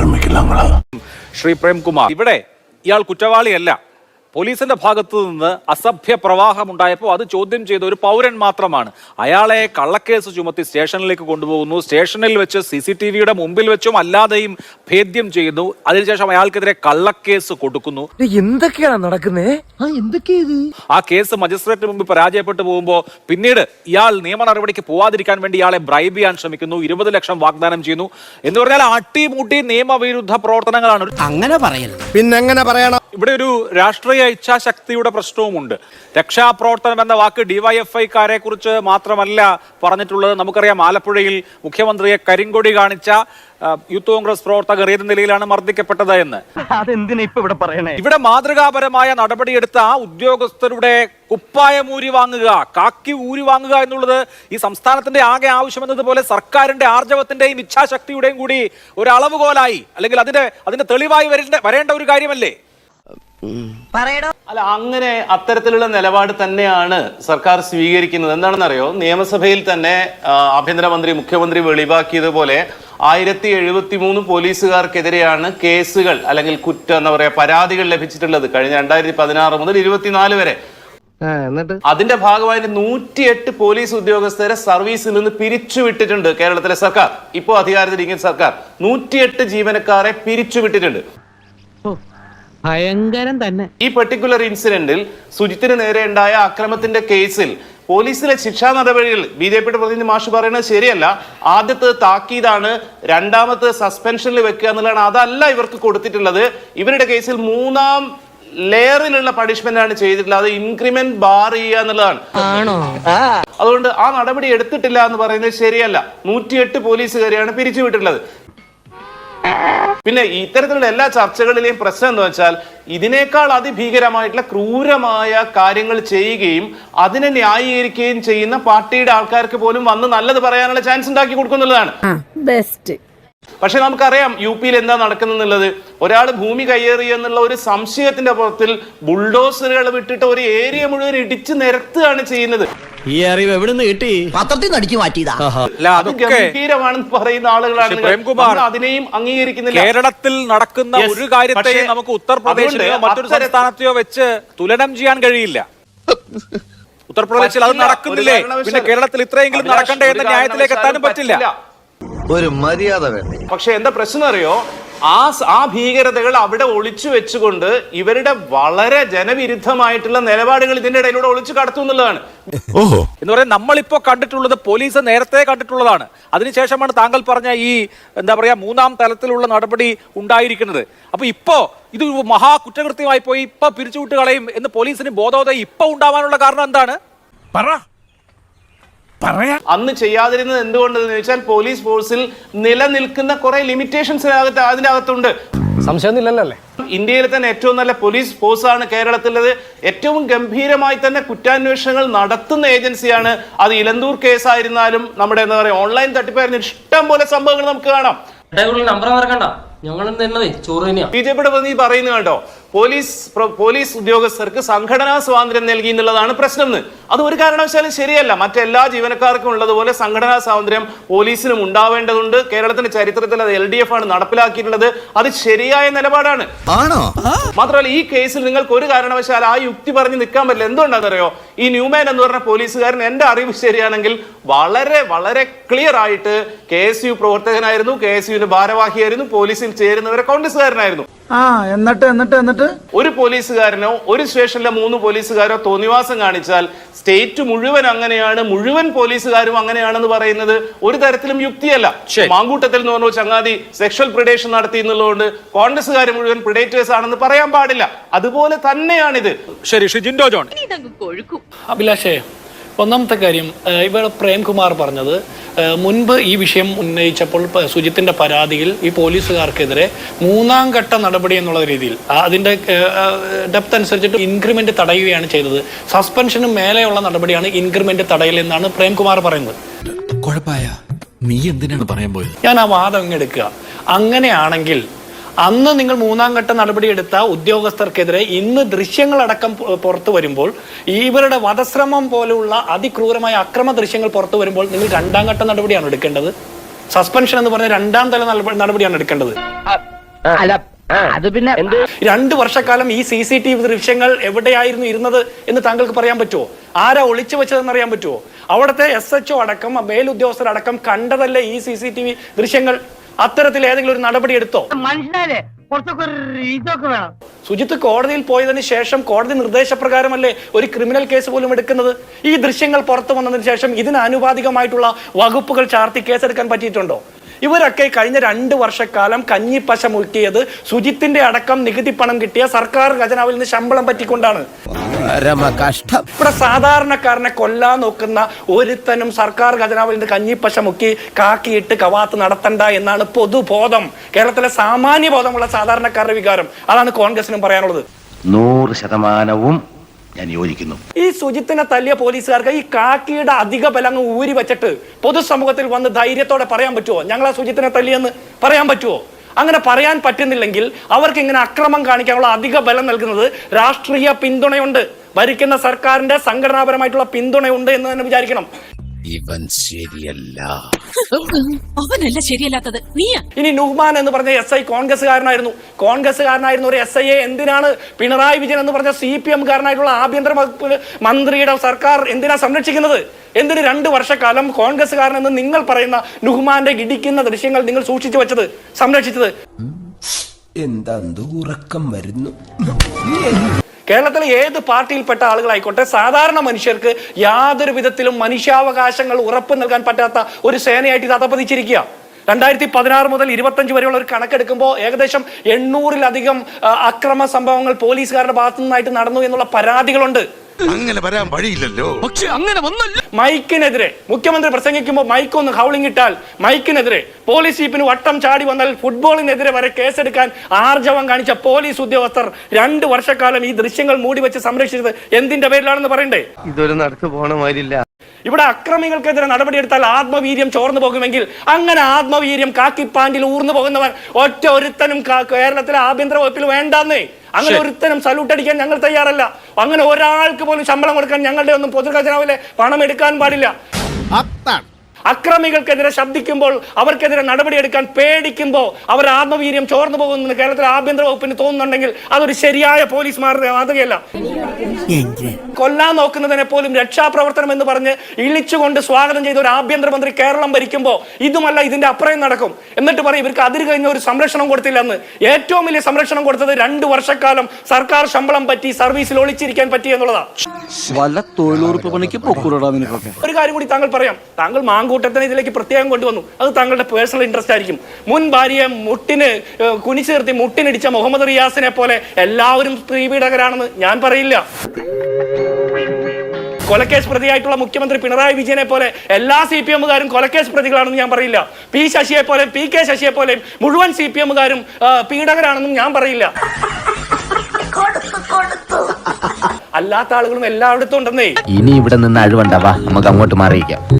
ആരംഭിക്കില്ല ശ്രീ പ്രേംകുമാർ ഇവിടെ ഇയാൾ കുറ്റവാളിയല്ല. പോലീസിന്റെ ഭാഗത്തു നിന്ന് അസഭ്യ പ്രവാഹം ഉണ്ടായപ്പോൾ അത് ചോദ്യം ചെയ്ത ഒരു പൗരൻ മാത്രമാണ്. അയാളെ കള്ളക്കേസ് ചുമത്തി സ്റ്റേഷനിലേക്ക് കൊണ്ടുപോകുന്നു. സ്റ്റേഷനിൽ വെച്ച് സി സി ടി വിയുടെ മുമ്പിൽ വെച്ചും അല്ലാതെയും ഭേദ്യം ചെയ്യുന്നു. അതിനുശേഷം അയാൾക്കെതിരെ കള്ളക്കേസ് കൊടുക്കുന്നു. എന്തൊക്കെയാണ് നടക്കുന്നത് ആ കേസ് മജിസ്ട്രേറ്റിന് മുമ്പ് പരാജയപ്പെട്ടു പോകുമ്പോൾ പിന്നീട് ഇയാൾ നിയമ നടപടിക്ക് പോവാതിരിക്കാൻ വേണ്ടി ഇയാളെ ബ്രൈബ് ചെയ്യാൻ ശ്രമിക്കുന്നു. ഇരുപത് ലക്ഷം വാഗ്ദാനം ചെയ്യുന്നു. എന്ന് പറഞ്ഞാൽ അട്ടിമുട്ടി നിയമവിരുദ്ധ പ്രവർത്തനങ്ങളാണ് അങ്ങനെ അങ്ങനെ പറയരുത്. പിന്നെങ്ങനെ പറയണം? ഇവിടെ ഒരു രാഷ്ട്രീയ ഇച്ഛാശക്തിയുടെ പ്രശ്നവുമുണ്ട്. രക്ഷാപ്രവർത്തനം എന്ന വാക്ക് ഡിവൈഎഫ്ഐക്കാരെ കുറിച്ച് മാത്രമല്ല പറഞ്ഞിട്ടുള്ളത്. നമുക്കറിയാം ആലപ്പുഴയിൽ മുഖ്യമന്ത്രിയെ കരിങ്കൊടി കാണിച്ച യൂത്ത് കോൺഗ്രസ് പ്രവർത്തകർ ഏത് നിലയിലാണ് മർദ്ദിക്കപ്പെട്ടത് എന്ന്. ഇവിടെ മാതൃകാപരമായ നടപടിയെടുത്ത ആ ഉദ്യോഗസ്ഥരുടെ കുപ്പായം ഊരി വാങ്ങുക കാക്കി ഊരി വാങ്ങുക എന്നുള്ളത് ഈ സംസ്ഥാനത്തിന്റെ ആകെ ആവശ്യമെന്നതുപോലെ സർക്കാരിന്റെ ആർജവത്തിന്റെയും ഇച്ഛാശക്തിയുടെയും കൂടി ഒരു അളവുകോലായി. അല്ലെങ്കിൽ അതിന്റെ അതിന്റെ തെളിവായി വരേണ്ട വരേണ്ട ഒരു കാര്യമല്ലേ? അല്ല അങ്ങനെ അത്തരത്തിലുള്ള നിലപാട് തന്നെയാണ് സർക്കാർ സ്വീകരിക്കുന്നത്. എന്താണെന്നറിയോ? നിയമസഭയിൽ തന്നെ ആഭ്യന്തരമന്ത്രി മുഖ്യമന്ത്രി വെളിവാക്കിയതുപോലെ ആയിരത്തി എഴുപത്തി മൂന്ന് പോലീസുകാർക്കെതിരെയാണ് കേസുകൾ അല്ലെങ്കിൽ കുറ്റ എന്താ പറയാ പരാതികൾ ലഭിച്ചിട്ടുള്ളത് കഴിഞ്ഞ രണ്ടായിരത്തി പതിനാറ് മുതൽ ഇരുപത്തിനാല് വരെ. എന്നിട്ട്? അതിന്റെ ഭാഗമായിട്ട് നൂറ്റിയെട്ട് പോലീസ് ഉദ്യോഗസ്ഥരെ സർവീസിൽ നിന്ന് പിരിച്ചുവിട്ടിട്ടുണ്ട് കേരളത്തിലെ സർക്കാർ. ഇപ്പോൾ അധികാരത്തിലിരിക്കുന്ന സർക്കാർ നൂറ്റിയെട്ട് ജീവനക്കാരെ പിരിച്ചുവിട്ടിട്ടുണ്ട്. ഭയങ്കരം തന്നെ. ഈ പെർട്ടിക്കുലർ ഇൻസിഡന്റിൽ സുജിത്തിന് നേരെ ഉണ്ടായ അക്രമത്തിന്റെ കേസിൽ പോലീസിലെ ശിക്ഷാ നടപടികൾ ബി ജെ പിയുടെ പ്രതിനിധി മാഷ് പറയുന്നത് ശരിയല്ല. ആദ്യത്തെ താക്കീതാണ് രണ്ടാമത്തെ സസ്പെൻഷനിൽ വെക്കുക എന്നുള്ളതാണ്. അതല്ല ഇവർക്ക് കൊടുത്തിട്ടുള്ളത്. ഇവരുടെ കേസിൽ മൂന്നാം ലെയറിലുള്ള പണിഷ്മെന്റ് ആണ് ചെയ്തിട്ടുള്ളത്. അത് ഇൻക്രിമെന്റ് ബാർ ചെയ്യുക എന്നുള്ളതാണ്. ആണോ? അതുകൊണ്ട് ആ നടപടി എടുത്തിട്ടില്ല എന്ന് പറയുന്നത് ശരിയല്ല. നൂറ്റിയെട്ട് പോലീസുകാരെയാണ് പിരിച്ചുവിട്ടിട്ടുള്ളത്. പിന്നെ ഇത്തരത്തിലുള്ള എല്ലാ ചർച്ചകളിലെയും പ്രശ്നം എന്ന് വെച്ചാൽ ഇതിനേക്കാൾ അതിഭീകരമായിട്ടുള്ള ക്രൂരമായ കാര്യങ്ങൾ ചെയ്യുകയും അതിനെ ന്യായീകരിക്കുകയും ചെയ്യുന്ന പാർട്ടിയുടെ ആൾക്കാർക്ക് പോലും വന്ന് നല്ലത് പറയാനുള്ള ചാൻസ് ഉണ്ടാക്കി കൊടുക്കുന്നുള്ളതാണ് ബെസ്റ്റ് പക്ഷെ നമുക്കറിയാം യു പിയിൽ എന്താ നടക്കുന്നുള്ളത് ഒരാൾ ഭൂമി കയ്യേറി എന്നുള്ള ഒരു സംശയത്തിന്റെ പുറത്തിൽ ബുൾഡോസറുകൾ വിട്ടിട്ട് ഒരു ഏരിയ മുഴുവൻ ഇടിച്ചു നിരത്തുകയാണ് ചെയ്യുന്നത്. ഈ അറിവ് എവിടെ നിന്ന് കിട്ടി? പത്രത്തിൽ നിന്ന് അടിച്ചു മാറ്റിയതാ. അല്ല അത് അതൊക്കെ ഗംഭീരമാണെന്ന് പറയുന്ന ആളുകളാണ്. പ്രേംകുമാർ, അതിനെയും അംഗീകരിക്കുന്നില്ല. കേരളത്തിൽ നടക്കുന്ന ഒരു കാര്യത്തെ നമുക്ക് ഉത്തർപ്രദേശിലെയോ അതുകൊണ്ട് മറ്റൊരു സംസ്ഥാനത്തെയോ വെച്ച് തുലനം ചെയ്യാൻ കഴിയില്ല. ഉത്തർപ്രദേശിൽ അത്. നടക്കുന്നില്ലേ? പിന്നെ കേരളത്തിൽ ഇത്രയെങ്കിലും നടക്കണ്ടേ എന്ന ന്യായത്തിലേക്ക് എത്താനും പറ്റില്ല. ഒരു മര്യാദ വേണ്ടേ? പക്ഷെ എന്താ പ്രശ്നം അറിയോ ആ ആ ഭീകരതകൾ അവിടെ ഒളിച്ചു വെച്ചുകൊണ്ട് ഇവരുടെ വളരെ ജനവിരുദ്ധമായിട്ടുള്ള നിലപാടുകൾ ഇതിന്റെ ഇടയിലൂടെ ഒളിച്ചു കടത്തു എന്നുള്ളതാണ്. ഓഹോ. എന്ന് പറയാൻ നമ്മളിപ്പോ കണ്ടിട്ടുള്ളത് പോലീസ് നേരത്തെ കണ്ടിട്ടുള്ളതാണ്. അതിനുശേഷമാണ് താങ്കൾ പറഞ്ഞ ഈ എന്താ പറയാ മൂന്നാം തലത്തിലുള്ള നടപടി ഉണ്ടായിരിക്കുന്നത്. അപ്പൊ ഇപ്പോ ഇത് മഹാ കുറ്റകൃത്യമായി പോയി ഇപ്പൊ പിരിച്ചുവിട്ട് കളയും എന്ന് പോലീസിന് ബോധോദയം ഇപ്പൊ ഉണ്ടാവാനുള്ള കാരണം എന്താണ്? പറ. പറയാ അന്ന് ചെയ്യാതിരുന്നത് എന്തുകൊണ്ടെന്ന് ചോദിച്ചാൽ പോലീസ് ഫോഴ്സിൽ നിലനിൽക്കുന്ന കുറെ ലിമിറ്റേഷൻസ് അതിനകത്തുണ്ട് അതിന്റെ അകത്തുണ്ട്. സംശയമൊന്നുമില്ലല്ലോ അല്ലേ? ഇന്ത്യയിലെ തന്നെ ഏറ്റവും നല്ല പോലീസ് ഫോഴ്സ് ആണ് കേരളത്തിലത് ഏറ്റവും ഗംഭീരമായി തന്നെ കുറ്റാന്വേഷണങ്ങൾ നടത്തുന്ന ഏജൻസിയാണ് അത് ഇലന്തൂർ കേസായിരുന്നാലും നമ്മുടെ എന്താ പറയുക ഓൺലൈൻ തട്ടിപ്പായിരുന്നു ഇഷ്ടം പോലെ സംഭവങ്ങൾ നമുക്ക് കാണാം. നമ്പർ മറക്കണ്ട. ഞങ്ങൾ ബി ജെ പിയുടെ പ്രതിനിധി പറയുന്നത് കേട്ടോ പോലീസ് പോലീസ് ഉദ്യോഗസ്ഥർക്ക് സംഘടനാ സ്വാതന്ത്ര്യം നൽകി എന്നുള്ളതാണ് പ്രശ്നം എന്ന് അത് ഒരു കാരണവശാലും ശരിയല്ല. മറ്റെല്ലാ ജീവനക്കാർക്കും ഉള്ളതുപോലെ സംഘടനാ സ്വാതന്ത്ര്യം പോലീസിനും ഉണ്ടാവേണ്ടതുണ്ട്. കേരളത്തിന്റെ ചരിത്രത്തിൽ അത് എൽ ഡി എഫ് ആണ് നടപ്പിലാക്കിയിട്ടുള്ളത്. അത് ശരിയായ നിലപാടാണ്. ആണോ? മാത്രമല്ല ഈ കേസിൽ നിങ്ങൾക്ക് ഒരു കാരണവശാൽ ആ യുക്തി പറഞ്ഞ് നിൽക്കാൻ പറ്റില്ല. എന്തുകൊണ്ടാണെന്നറിയോ? ഈ ന്യൂമാൻ എന്ന് പറഞ്ഞ പോലീസുകാരൻ എന്റെ അറിവ് ശരിയാണെങ്കിൽ വളരെ വളരെ ക്ലിയർ ആയിട്ട് കെ എസ് യു പ്രവർത്തകനായിരുന്നു കെ എസ് യുവിന്റെ ഭാരവാഹിയായിരുന്നു പോലീസിൽ ചേരുന്നവരെ കോൺഗ്രസ്സുകാരനായിരുന്നു ആ എന്നിട്ട് എന്നിട്ട് എന്നിട്ട്? ഒരു പോലീസുകാരനോ ഒരു സ്റ്റേഷനിലെ മൂന്ന് പോലീസുകാരോ തോന്നിവാസം കാണിച്ചാൽ സ്റ്റേറ്റ് മുഴുവൻ അങ്ങനെയാണ് മുഴുവൻ പോലീസുകാരും അങ്ങനെയാണെന്ന് പറയുന്നത് ഒരു തരത്തിലും യുക്തിയല്ല. മാങ്കൂട്ടത്തിൽ എന്ന് പറഞ്ഞു ചങ്ങാതി സെക്ഷൽ പ്രിഡേഷൻ നടത്തി എന്നുള്ളതുകൊണ്ട് കോൺഗ്രസ്സുകാർ മുഴുവൻ പ്രിഡേറ്റേഴ്സ് ആണെന്ന് പറയാൻ പാടില്ല. അതുപോലെ തന്നെയാണിത്. ശരി ഷിജിൻഡോ ജോൺ അഭിലാഷേ ഒന്നാമത്തെ കാര്യം ഇവിടെ പ്രേംകുമാർ പറഞ്ഞത് മുൻപ് ഈ വിഷയം ഉന്നയിച്ചപ്പോൾ സുജിത്തിന്റെ പരാതിയിൽ ഈ പോലീസുകാർക്കെതിരെ മൂന്നാം ഘട്ട നടപടി എന്നുള്ള രീതിയിൽ അതിന്റെ ഡെപ്ത് അനുസരിച്ചിട്ട് ഇൻക്രിമെന്റ് തടയുകയാണ് ചെയ്തത്. സസ്പെൻഷന് മേലെയുള്ള നടപടിയാണ് ഇൻക്രിമെന്റ് തടയൽ എന്നാണ് പ്രേംകുമാർ പറയുന്നത്. നീ എന്തിനാണ് പറയാൻ പോയത്? ഞാൻ ആ വാദം അങ്ങ് എടുക്കുക. അങ്ങനെയാണെങ്കിൽ അന്ന് നിങ്ങൾ മൂന്നാം ഘട്ട നടപടിയെടുത്ത ഉദ്യോഗസ്ഥർക്കെതിരെ ഇന്ന് ദൃശ്യങ്ങളടക്കം പുറത്തു വരുമ്പോൾ ഇവരുടെ വധശ്രമം പോലെയുള്ള അതിക്രൂരമായ അക്രമ ദൃശ്യങ്ങൾ പുറത്തു വരുമ്പോൾ നിങ്ങൾ രണ്ടാം ഘട്ട നടപടിയാണ് എടുക്കേണ്ടത്? സസ്പെൻഷൻ എന്ന് പറഞ്ഞ രണ്ടാം തല നടപടിയാണ് എടുക്കേണ്ടത്? അത് പിന്നെ രണ്ട് വർഷക്കാലം ഈ സി സി ടി വി ദൃശ്യങ്ങൾ എവിടെയായിരുന്നു ഇരുന്നത് എന്ന് താങ്കൾക്ക് പറയാൻ പറ്റുമോ ആരാ ഒളിച്ചു വെച്ചതെന്ന് അറിയാൻ പറ്റുമോ അവിടുത്തെ എസ് എച്ച് അടക്കം മേലുദ്യോഗസ്ഥരടക്കം കണ്ടതല്ലേ ഈ സി സി ടി വി ദൃശ്യങ്ങൾ അത്തരത്തിൽ ഏതെങ്കിലും ഒരു നടപടി എടുത്തോ? മനുഷ്യരെ സുജിത്ത് കോടതിയിൽ പോയതിന് ശേഷം കോടതി നിർദ്ദേശപ്രകാരമല്ലേ ഒരു ക്രിമിനൽ കേസ് പോലും എടുക്കുന്നത്? ഈ ദൃശ്യങ്ങൾ പുറത്തു വന്നതിന് ശേഷം ഇതിന് ആനുപാതികമായിട്ടുള്ള വകുപ്പുകൾ ചാർത്തി കേസെടുക്കാൻ പറ്റിയിട്ടുണ്ടോ? ഇവരൊക്കെ കഴിഞ്ഞ രണ്ട് വർഷക്കാലം കഞ്ഞിപ്പശ മുക്കിയത് സുജിത്തിന്റെ അടക്കം നികുതി പണം കിട്ടിയ സർക്കാർ ഖജനാവിൽ നിന്ന് ശമ്പളം പറ്റിക്കൊണ്ടാണ്. കഷ്ടം ഇവിടെ സാധാരണക്കാരനെ കൊല്ലാൻ നോക്കുന്ന ഒരുത്തനും സർക്കാർ ഖജനാവിൽ നിന്ന് കഞ്ഞിപ്പശ മുക്കി കാക്കിയിട്ട് കവാത്ത് നടത്തണ്ട എന്നാണ് പൊതുബോധം. കേരളത്തിലെ സാമാന്യ ബോധമുള്ള സാധാരണക്കാരുടെ വികാരം. അതാണ് കോൺഗ്രസിനും പറയാനുള്ളത്. നൂറ് ശതമാനവും ഞാൻ യോജിക്കുന്നു. ഈ സുജിത്തിനെ തല്ലിയ പോലീസുകാർക്ക് ഈ കാക്കിയുടെ അധിക ബലം ഊരി വെച്ചിട്ട് പൊതുസമൂഹത്തിൽ വന്ന് ധൈര്യത്തോടെ പറയാൻ പറ്റുമോ ഞങ്ങൾ ആ സുജിത്തിനെ തല്ലിയെന്ന് പറയാൻ പറ്റുമോ അങ്ങനെ പറയാൻ പറ്റുന്നില്ലെങ്കിൽ അവർക്ക് ഇങ്ങനെ അക്രമം കാണിക്കാനുള്ള അധിക ബലം നൽകുന്നത് രാഷ്ട്രീയ പിന്തുണയുണ്ട്. ഭരിക്കുന്ന സർക്കാരിന്റെ സംഘടനാപരമായിട്ടുള്ള പിന്തുണയുണ്ട് എന്ന് തന്നെ വിചാരിക്കണം. ഇവൻ ശരിയല്ല. അവനല്ല ശരിയല്ലാത്തത്. നീയാ. ഇനി നുഹ്മാൻ എന്ന് പറഞ്ഞ എസ് ഐ കോൺഗ്രസ്സുകാരനായിരുന്നു. കോൺഗ്രസ്സുകാരനായിരുന്ന ഒരു എസ് ഐയെ എന്തിനാണ് പിണറായി വിജയൻ എന്ന് പറഞ്ഞ സി പി എംകാരനായിട്ടുള്ള ആഭ്യന്തര വകുപ്പ് മന്ത്രിയുടെ സർക്കാർ എന്തിനാ സംരക്ഷിക്കുന്നത്? എന്തിന് രണ്ട് വർഷക്കാലം കോൺഗ്രസ്സുകാരൻ എന്ന് നിങ്ങൾ പറയുന്ന നുഹ്മാന്റെ ഇടിക്കുന്ന ദൃശ്യങ്ങൾ നിങ്ങൾ സൂക്ഷിച്ചു വെച്ചത് സംരക്ഷിച്ചത്? എന്താ ഉറക്കം വരുന്നു? കേരളത്തിലെ ഏത് പാർട്ടിയിൽപ്പെട്ട ആളുകളായിക്കോട്ടെ സാധാരണ മനുഷ്യർക്ക് യാതൊരു വിധത്തിലും മനുഷ്യാവകാശങ്ങൾ ഉറപ്പ് നൽകാൻ പറ്റാത്ത ഒരു സേനയായിട്ട് ഇത് അതപ്പതിച്ചിരിക്കുക രണ്ടായിരത്തി പതിനാറ് മുതൽ ഇരുപത്തഞ്ച് വരെയുള്ള ഒരു കണക്കെടുക്കുമ്പോൾ ഏകദേശം എണ്ണൂറിലധികം അക്രമ സംഭവങ്ങൾ പോലീസുകാരുടെ ഭാഗത്തു നിന്നായിട്ട് നടന്നു എന്നുള്ള പരാതികളുണ്ട്. അങ്ങനെ വരാൻ വഴിയില്ലല്ലോ. പക്ഷെ അങ്ങനെ വന്നല്ലോ. മൈക്കിനെതിരെ മുഖ്യമന്ത്രി പ്രസംഗിക്കുമ്പോൾ മൈക്ക് ഒന്ന് ഹൗളിംഗ് ഇട്ടാൽ മൈക്കിനെതിരെ പോലീസ് ജീപ്പിന് വട്ടം ചാടി വന്നാൽ ഫുട്ബോളിനെതിരെ വരെ കേസെടുക്കാൻ ആർജവം കാണിച്ച പോലീസ് ഉദ്യോഗസ്ഥർ രണ്ട് വർഷക്കാലം ഈ ദൃശ്യങ്ങൾ മൂടി വെച്ച് സംരക്ഷിച്ചത് എന്തിന്റെ പേരിലാണെന്ന് പറയണ്ടേ? ഇതൊരു നടക്ക് പോണ മാതിരില്ല ഇവിടെ അക്രമികൾക്കെതിരെ നടപടിയെടുത്താൽ ആത്മവീര്യം ചോർന്നു പോകുമെങ്കിൽ അങ്ങനെ ആത്മവീര്യം കാക്കിപ്പാൻഡിൽ ഊർന്നു പോകുന്നവൻ ഒറ്റ ഒരുത്തനും കേരളത്തിലെ ആഭ്യന്തര വകുപ്പിൽ വേണ്ടാന്നേ. അങ്ങനെ ഒരുത്തരം സല്യൂട്ട് അടിക്കാൻ ഞങ്ങൾ തയ്യാറല്ല. അങ്ങനെ ഒരാൾക്ക് പോലും ശമ്പളം കൊടുക്കാൻ ഞങ്ങളുടെ ഒന്നും പൊതുഖജനാവിലെ പണം എടുക്കാൻ പാടില്ല. അക്രമികൾക്കെതിരെ ശബ്ദിക്കുമ്പോൾ അവർക്കെതിരെ നടപടിയെടുക്കാൻ പേടിക്കുമ്പോൾ അവർ ആത്മവീര്യം ചോർന്നു പോകുമെന്ന് കേരളത്തിലെ ആഭ്യന്തര വകുപ്പിന് തോന്നുന്നുണ്ടെങ്കിൽ അതൊരു ശരിയായ പോലീസ് മാതൃ- മാതൃകയല്ല. കൊല്ലാൻ നോക്കുന്നതിനെ പോലും രക്ഷാപ്രവർത്തനം എന്ന് പറഞ്ഞ് ഇളിച്ചുകൊണ്ട് സ്വാഗതം ചെയ്ത ഒരു ആഭ്യന്തരമന്ത്രി കേരളം ഭരിക്കുമ്പോൾ ഇതുമല്ല ഇതിന്റെ അപ്പുറം നടക്കും. എന്നിട്ട് പറയും ഇവർക്ക് അതിര് കഴിഞ്ഞ ഒരു സംരക്ഷണം കൊടുത്തില്ലെന്ന്. ഏറ്റവും വലിയ സംരക്ഷണം കൊടുത്തത് രണ്ടു വർഷക്കാലം സർക്കാർ ശമ്പളം പറ്റി സർവീസിൽ ഒളിച്ചിരിക്കാൻ പറ്റി എന്നുള്ളതാണ് ഒരു കാര്യം കൂടി താങ്കൾ പറയാം. താങ്കൾ മാങ്കൂട്ടത്തിനെ ഇതിലേക്ക് പ്രത്യേകം കൊണ്ടുവന്നു. അത് താങ്കളുടെ പേഴ്സണൽ ഇൻട്രസ്റ്റ് ആയിരിക്കും. മുൻ ഭാര്യയെ മുട്ടിന് കുനിച്ചു നിർത്തി മുട്ടിനിടിച്ച മുഹമ്മദ് റിയാസിനെ പോലെ എല്ലാവരും സ്ത്രീ സ്ത്രീപീഡകരാണെന്ന് ഞാൻ പറയില്ല. കൊലക്കേസ് പ്രതിയായിട്ടുള്ള മുഖ്യമന്ത്രി പിണറായി വിജയനെ പോലെ എല്ലാ സി പി എമ്മുകാരും കൊലക്കേസ് പ്രതികളാണെന്ന് ഞാൻ പറയില്ല. പി ശശിയെ പോലെ പി കെ ശശിയെ പോലെ മുഴുവൻ സി പി എമ്മുകാരും പീഡകരാണെന്നും ഞാൻ പറയില്ല. അല്ലാത്ത ആളുകളും എല്ലായിടത്തും ഉണ്ടെന്നേ. ഇനി ഇവിടെ നിന്ന് അഴിവണ്ടാവാ നമുക്ക് അങ്ങോട്ട് മാറിയിക്കാം